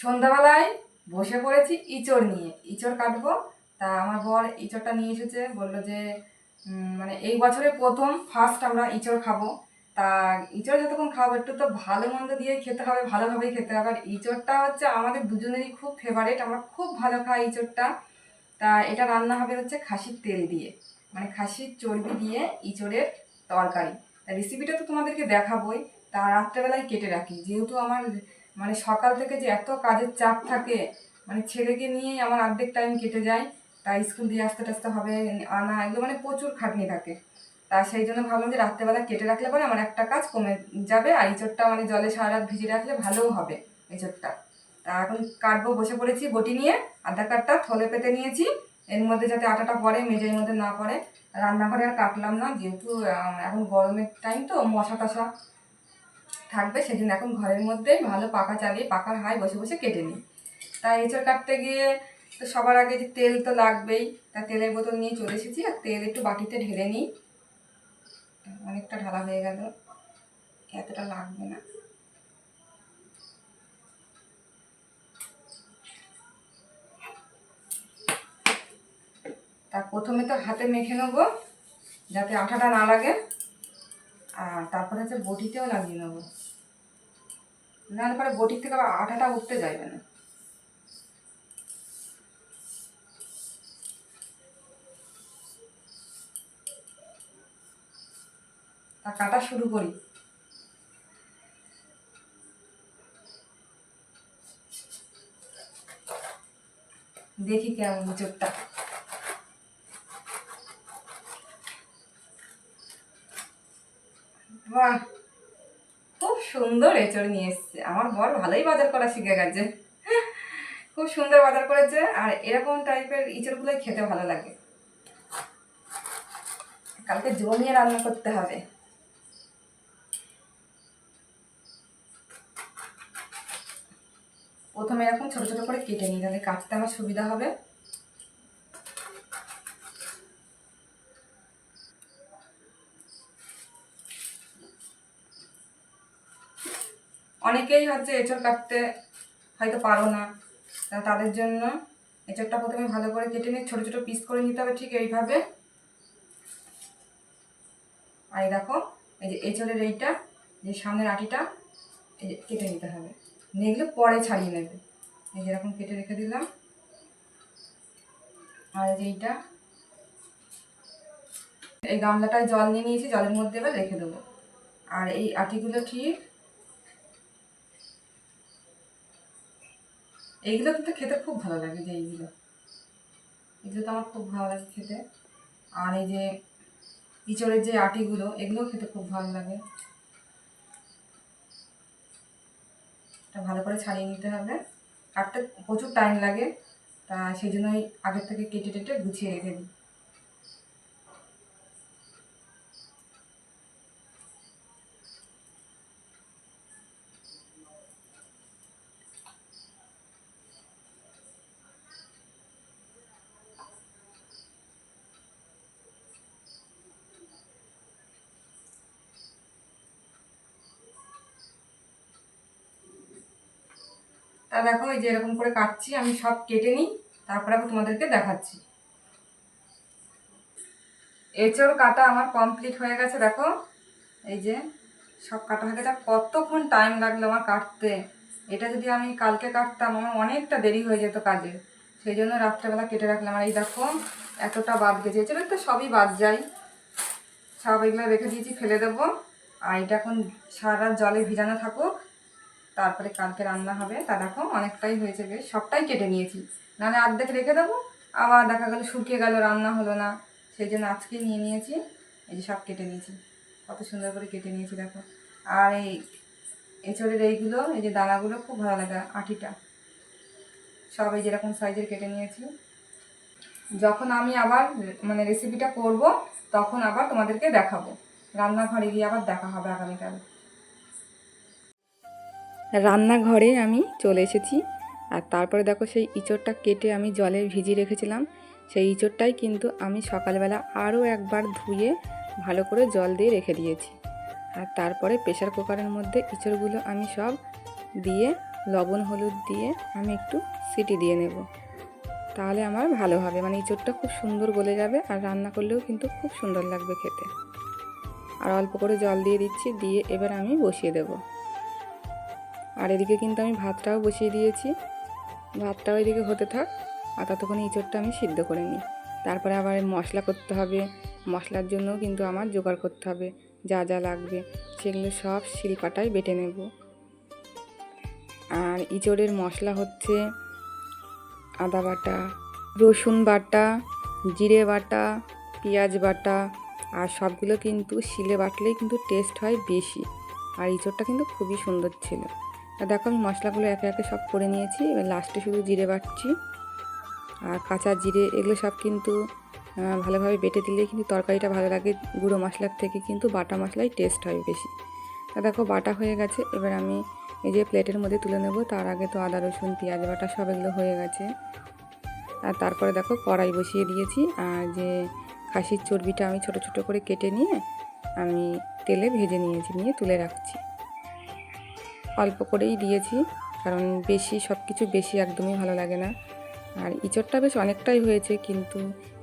সন্ধ্যাবেলায় বসে পড়েছি ইঁচড় নিয়ে। ইঁচড় কাটবো। তা আমার বর ইঁচড়টা নিয়ে এসেছে, বলল যে মানে এই বছরে প্রথম ফার্স্ট আমরা ইঁচড় খাব। তা ইঁচড় যতক্ষণ খাব, একটু তো ভালো মন্দ দিয়ে খেতে হবে, ভালোভাবেই খেতে হবে। আর ইঁচড়টা হচ্ছে আমাদের দুজনেরই খুব ফেভারেট আমরা খুব ভালো খাই ইঁচড়টা। তা এটা রান্না হবে হচ্ছে খাসির তেল দিয়ে মানে খাসির চর্বি দিয়ে ইঁচড়ের তরকারি। রেসিপিটা তো তোমাদেরকে দেখাবোই। তা রাত্রেবেলায় কেটে রাখি। যেহেতু আমার মানে সকাল থেকে যে এত কাজের চাপ থাকে মানে ছেলেকে নিয়েই আমার অর্ধেক টাইম কেটে যায়, তাই স্কুল দিয়ে আসতে টাসতে হবে, আনা, এগুলো মানে প্রচুর খাটনি থাকে। তা সেই জন্য ভাবলাম যে রাত্রেবেলা কেটে রাখলে পরে আমার একটা কাজ কমে যাবে, আর ইঁচড়টা মানে জলে সারা রাত ভিজিয়ে রাখলে ভালোও হবে ইঁচড়টা তা এখন কাটবো, বসে পড়েছি বটি নিয়ে আধার কার্ডটা থলে পেতে নিয়েছি, এর মধ্যে যাতে আটাটা পড়ে মেজের মধ্যে না পড়ে। রান্নাঘরে আর কাটলাম না, যেহেতু এখন গরমের টাইম তো মশা টশা থাকবে সেদিন এখন ঘরের মধ্যেই ভালো পাকা চালিয়ে পাকার হাই বসে বসে কেটে নিই। তাই এঁচড় কাটতে গিয়ে তো সবার আগে যে তেল তো লাগবেই, তা তেলের বোতল নিয়ে চলে এসেছি, আর তেল একটু বাটিতে ঢেলে নিই। অনেকটা ঢালা হয়ে গেল, এতটা লাগবে না। তা প্রথমে তো হাতে মেখে নেব, যাতে আঠাটা না লাগে। আর তারপরে হচ্ছে বটিতেও লাগিয়ে নেব। নাহলে পরে বটির থেকে আবার আঠাটা উঠতে যাবে না। তা কাটা শুরু করি। দেখি কেমন চোখটা। বাহ, খুব সুন্দর এঁচড় নিয়ে এসছে। আমার বর ভালোই বাজার করা শিখে গেছে। খুব সুন্দর বাজার করেছে, আর এরকম টাইপের ইঁচড়গুলোই খেতে ভালো লাগে। কালকে জমিয়ে রান্না করতে হবে। প্রথমে এরকম ছোট ছোট করে কেটে নিই তাহলে কাটতে আমার সুবিধা হবে। হচ্ছে এঁচড় কাটতে হয়তো পারো না। তাদের জন্য এঁচড়টা প্রথমে ভালো করে কেটে নিয়ে ছোটো ছোটো পিস করে নিতে হবে ঠিক এইভাবে। আর দেখো, এই যে এঁচড়ের এইটা যে সামনের আটিটা, এই যে কেটে নিতে হবে। নিয়ে পরে ছাড়িয়ে নেবে। এই যে এরকম কেটে রেখে দিলাম। আর এই যে এইটা, এই গামলাটায় জল নিয়ে নিয়েছি, জলের মধ্যে এবার রেখে দেবো। আর এই আটিগুলো ঠিক এইগুলো কিন্তু খেতে খুব ভালো লাগে যে এইগুলো। এগুলো তো আমার খুব ভালো লাগে খেতে। আর এই যে ইঁচড়ের যে আটিগুলো এগুলো খেতে খুব ভালো লাগে। এটা ভালো করে ছাড়িয়ে নিতে হবে। কাটতে প্রচুর টাইম লাগে, তা সেই জন্যই আগের থেকে কেটে টেটে গুছিয়ে রেখে দিই। তা দেখো, এই যে এরকম করে কাটছি, আমি সব কেটে নিই, তারপরে আবার তোমাদেরকে দেখাচ্ছি। এঁচড় কাটা আমার কমপ্লিট হয়ে গেছে, দেখো। এই যে সব কাটা হয়ে গেছে কতক্ষণ টাইম লাগল আমার কাটতে? এটা যদি আমি কালকে কাটতাম, আমার অনেকটা দেরি হয়ে যেত কাজে। সেই জন্য রাত্রেবেলা কেটে রাখলাম। আর এই দেখো, এতটা বাদ গেছে। এছাড়া তো সবই বাদ যায়। সব এগুলো রেখে দিয়েছি, ফেলে দেবো। আর এটা এখন সারা জলে ভিজানো থাকুক। তারপরে কালকে রান্না হবে, তা দেখো অনেকটাই হয়েছে বেশ, সবটাই কেটে নিয়েছি। নাহলে অর্ধেক রেখে দেবো, আবার দেখা গেলো শুকিয়ে গেল, রান্না হলো না। সেই জন্য আজকেই নিয়ে নিয়েছি, এই যে সব কেটে নিয়েছি। কত সুন্দর করে কেটে নিয়েছি দেখো। আর এই এঁচড়ের এইগুলো, এই যে দানাগুলো খুব ভালো লাগে আটিটা। সব এই যেরকম সাইজের কেটে নিয়েছি। যখন আমি আবার মানে রেসিপিটা করব, তখন আবার তোমাদেরকে দেখাবো। রান্নাঘরে গিয়ে আবার দেখা হবে আগামীকাল। রান্নাঘরে আমি চলে এসেছি। আর তারপরে দেখো সেই ইঁচড়টা কেটে আমি জলে ভিজিয়ে রেখেছিলাম। সেই ইঁচড়টাই কিন্তু আমি সকালবেলা আরও একবার ধুয়ে ভালো করে জল দিয়ে রেখে দিয়েছি। আর তারপরে প্রেশার কুকারের মধ্যে ইঁচড়গুলো আমি সব দিয়ে লবণ, হলুদ দিয়ে আমি একটু সিটি দিয়ে নেব। তাহলে আমার ভালো হবে। মানে ইঁচড়টা খুব সুন্দর গলে যাবে আর রান্না করলেও কিন্তু খুব সুন্দর লাগবে খেতে। আর অল্প করে জল দিয়ে দিচ্ছি, দিয়ে এবার আমি বসিয়ে দেব। আর এদিকে কিন্তু আমি ভাতটাও বসিয়ে দিয়েছি। ভাতটাও এদিকে হতে থাক, আর ততক্ষণ ইঁচড়টা আমি সিদ্ধ করে নিই। তারপরে আবার মশলা করতে হবে। মশলার জন্যও কিন্তু আমার জোগাড় করতে হবে। যা যা লাগবে, সেগুলো সব শিলপাটায় বেটে নেব। আর ইঁচড়ের মশলা হচ্ছে আদা বাটা, রসুন বাটা, জিরে বাটা, পেঁয়াজ বাটা, আর সবগুলো কিন্তু শিলে বাটলেই কিন্তু টেস্ট হয় বেশি। আর ইঁচড়টা কিন্তু খুবই সুন্দর ছিল। আর দেখো আমি মশলাগুলো একে একে সব করে নিয়েছি। এবার লাস্টে শুধু জিরে বাটছি। আর কাঁচা জিরে, এগুলো সব কিন্তু ভালোভাবে বেটে দিলে কিন্তু তরকারিটা ভালো লাগে। গুঁড়ো মশলার থেকে কিন্তু বাটা মশলাই টেস্ট হয় বেশি। তা দেখো বাটা হয়ে গেছে। এবার আমি এই যে প্লেটের মধ্যে তুলে নেব। তার আগে তো আদা, রসুন, পেঁয়াজ, বাটা সব এগুলো হয়ে গেছে। আর তারপরে দেখো কড়াই বসিয়ে দিয়েছি। আর যে খাসির চর্বিটা আমি ছোট ছোট করে কেটে নিয়ে আমি তেলে ভেজে নিয়েছি, নিয়ে তুলে রাখছি। অল্প করেই দিয়েছি, কারণ বেশি সব কিছু বেশি একদমই ভালো লাগে না। আর ইঁচড়টা বেশ অনেকটাই হয়েছে, কিন্তু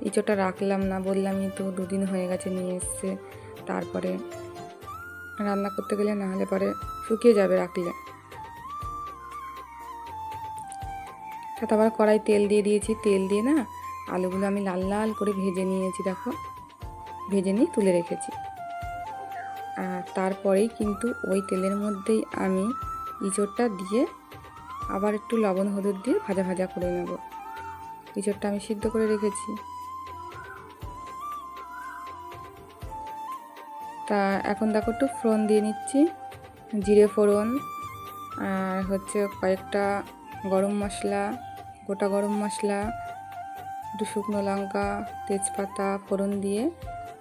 ইঁচড়টা রাখলাম না, বললামই তো দুদিন হয়ে গেছে নিয়ে এসছে। তারপরে রান্না করতে গেলে না হলে পরে শুকিয়ে যাবে রাখলে। আবার কড়াই তেল দিয়ে দিয়েছি। তেল দিয়ে না আলুগুলো আমি লাল লাল করে ভেজে নিয়েছি, দেখো। ভেজে নিয়ে তুলে রেখেছি। তারপরেই কিন্তু ওই তেলের মধ্যেই আমি ইঁচড়টা দিয়ে আবার একটু লবণ হলুদ দিয়ে ভাজা ভাজা করে নেব। ইঁচড়টা আমি সিদ্ধ করে রেখেছি। তা এখন দেখো একটু ফোড়ন দিয়ে নিচ্ছি, জিরে ফোড়ন আর হচ্ছে কয়েকটা গরম মশলা, গোটা গরম মশলা, একটু শুকনো লঙ্কা, তেজপাতা ফোড়ন দিয়ে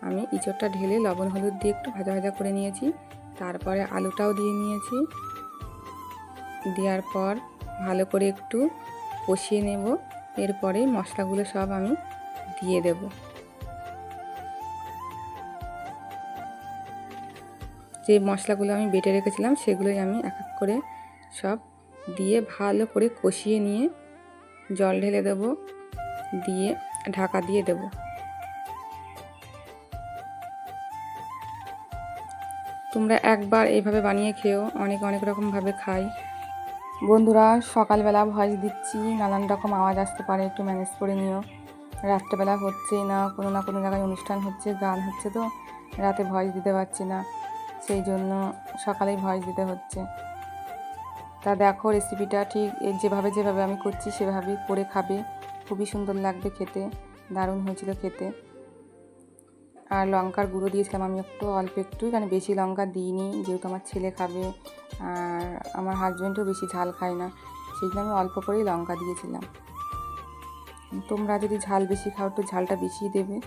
আমি ইঁচড়টা ঢেলে লবণ হলুদ দিয়ে একটু ভাজা ভাজা করে নিয়েছি। তারপরে আলুটাও দিয়ে নিয়েছি। দেওয়ার পর ভালো করে একটু কষিয়ে নেব। এরপরে মশলাগুলো সব আমি দিয়ে দেব। যে মশলাগুলো আমি বেটে রেখেছিলাম, সেগুলোই আমি এক এক করে সব দিয়ে ভালো করে কষিয়ে নিয়ে জল ঢেলে দেব। দিয়ে ঢাকা দিয়ে দেব। তোমরা একবার এইভাবে বানিয়ে খেও অনেক অনেক রকমভাবে খাই। বন্ধুরা, সকালবেলা ভয়েস দিচ্ছি, নানান রকম আওয়াজ আসতে পারে, একটু ম্যানেজ করে নিও। রাত্রেবেলা হচ্ছে না, কোনো না কোনো জায়গায় অনুষ্ঠান হচ্ছে, গান হচ্ছে তো, রাতে ভয়েস দিতে পারছি না, সেই জন্য সকালেই ভয়েস দিতে হচ্ছে। তা দেখো রেসিপিটা ঠিক যেভাবে যেভাবে আমি করছি, সেভাবেই করে খাবে। খুবই সুন্দর লাগবে খেতে, দারুণ হয়েছিল খেতে। আর লঙ্কার গুঁড়ো দিয়েছিলাম। আমি একটু, অল্প একটু মানে বেশি লঙ্কা দিইনি, যেহেতু আমার ছেলে খাবে আর আমার হাজব্যান্ডও বেশি ঝাল খায় না, সেই জন্য আমি অল্প করেই লঙ্কা দিয়েছিলাম। তোমরা যদি ঝাল বেশি খাও তো ঝালটা বেশি দেবে।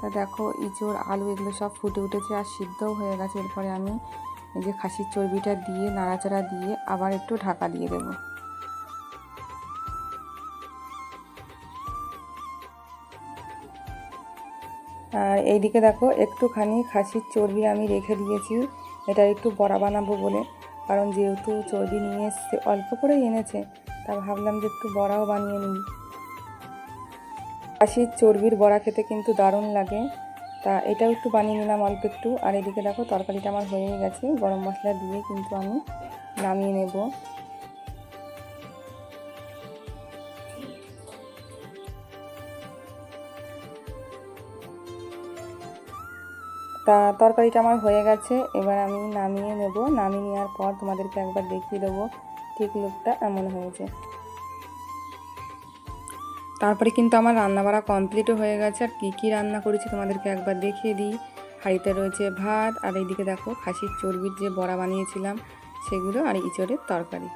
তা দেখো ইঁচড় আলু এগুলো সব ফুটে উঠেছে আর সিদ্ধও হয়ে গেছে। এরপরে আমি এই যে খাসির চর্বিটা দিয়ে, নাড়াচাড়া দিয়ে আবার একটু ঢাকা দিয়ে দেবো। আর এইদিকে দেখো, একটুখানি খাসির চর্বি আমি রেখে দিয়েছি। এটা একটু বড়া বানাবো বলে, কারণ যেহেতু চর্বি নিয়ে এসছে, অল্প করেই এনেছে, তা ভাবলাম যে একটু বড়াও বানিয়ে নিই। খাসির চর্বির বড়া খেতে কিন্তু দারুণ লাগে, তা এটাও একটু বানিয়ে নিলাম অল্প একটু। আর এদিকে দেখো, তরকারিটা আমার হয়ে গেছে, গরম মশলা দিয়ে কিন্তু আমি নামিয়ে নেব। তা তরকারিটা আমার হয়ে গেছে। এবার আমি নামিয়ে নেব। নামিয়ে নেওয়ার পর তোমাদেরকে একবার দেখিয়ে দেবো ঠিক লুকটা এমন হয়েছে। তারপরে কিন্তু আমার রান্না বাড়া কমপ্লিটও হয়ে গেছে। আর কী কী রান্না করেছি তোমাদেরকে একবার দেখিয়ে দিই। হাঁড়িতে রয়েছে ভাত, আর এইদিকে দেখো খাসির চর্বির যে বড়া বানিয়েছিলাম সেগুলো আর ইঁচড়ের তরকারি।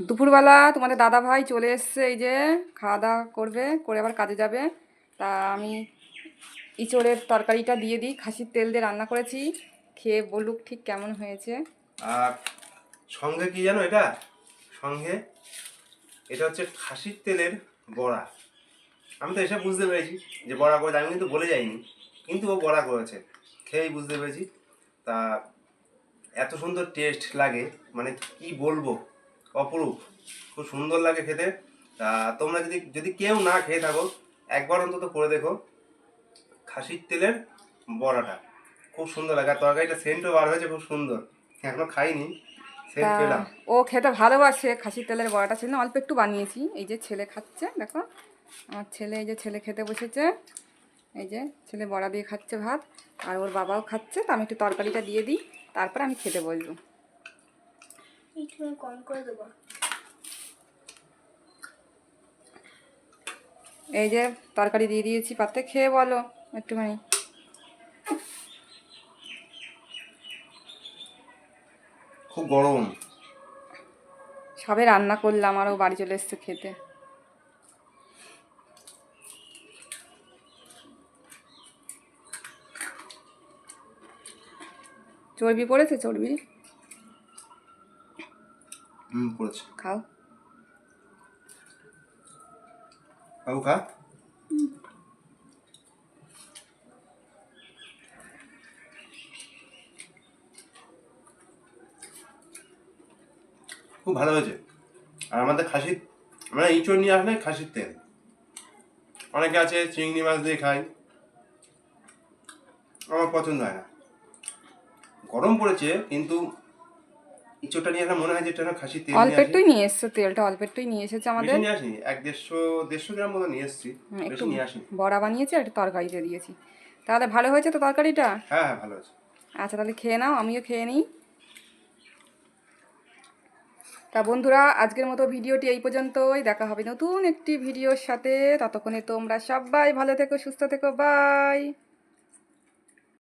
দুপুরবেলা তোমাদের দাদা ভাই চলে এসছে এই যে, খাওয়া দাওয়া করবে, করে আবার কাজে যাবে। তা আমি ইঁচড়ের তরকারিটা দিয়ে দিই। খাসির তেল দিয়ে রান্না করেছি। খেয়ে বলুক ঠিক কেমন হয়েছে। আর সঙ্গে কি জানো এটা? সঙ্গে এটা হচ্ছে খাসির তেলের বড়া। আমি তো এসে বুঝতে পেরেছি যে বড়া করেছে। আমি কিন্তু বলে যাইনি, কিন্তু ও বড়া করেছে। খেয়েই বুঝতে পেরেছি। তা এত সুন্দর টেস্ট লাগে মানে কি বলব? অপরূপ। খুব সুন্দর লাগে খেতে। তা তোমরা যদি যদি কেউ না খেয়ে থাকো, একবার অন্তত করে দেখো। খাসির তেলের বড়াটা। খুব সুন্দর লাগে। আর তরকারিটা সেন্টও বার হয়েছে খুব সুন্দর। এখনও খাইনি সেন্ট পেলাম। ও খেতে ভালোবাসে খাসির তেলের বড়াটা। ছিল না অল্প একটু বানিয়েছি। এই যে ছেলে খাচ্ছে দেখো। আমার ছেলে এই যে ছেলে খেতে বসেছে। এই যে ছেলে বড়া দিয়ে খাচ্ছে ভাত। আর ওর বাবাও খাচ্ছে। তো আমি একটু তরকারিটা দিয়ে দিই। তারপর আমি খেতে বসবো। কম করে দেবো। এই যে তরকারি দিয়ে দিয়েছি পাতে খেয়ে বলো। একটুখানি খুব গরম। সবে রান্না করলাম আরও বাড়ি চলে এসছে খেতে। চর্বি পড়েছে চর্বি? হুম পড়েছে। খাও। বাবু খা। খুব ভালো হয়েছে। আর আমাদের খাসির আমরা ইঁচড় নিয়ে আসলে খাসির তেল। অনেকে আছে চিংড়ি মাছ দিয়ে খাই আমার পছন্দ হয় না। গরম পড়েছে কিন্তু ইঁচড়টা নিয়ে আসলে মনে হয় যে এটা না খাসির তেল অল্প আসি। একটুই নিয়ে এসছো তেলটা অল্প একটুই নিয়ে এসেছে আমাদের। নিয়ে আসিনি এক দেড়শো দেড়শো গ্রাম মতো নিয়ে এসেছি একটু নিয়ে আসিনি। বড়া বানিয়েছি আর তরকারিতে দিয়েছি। তাহলে ভালো হয়েছে তো তরকারিটা? হ্যাঁ হ্যাঁ ভালো আছে আচ্ছা তাহলে খেয়ে নাও আমিও খেয়ে নিই। তা বন্ধুরা, আজকের মতো ভিডিওটি এই পর্যন্তই। দেখা হবে নতুন একটি ভিডিওর সাথে। ততক্ষণে তোমরা সবাই ভালো থেকো, সুস্থ থেকো। বাই।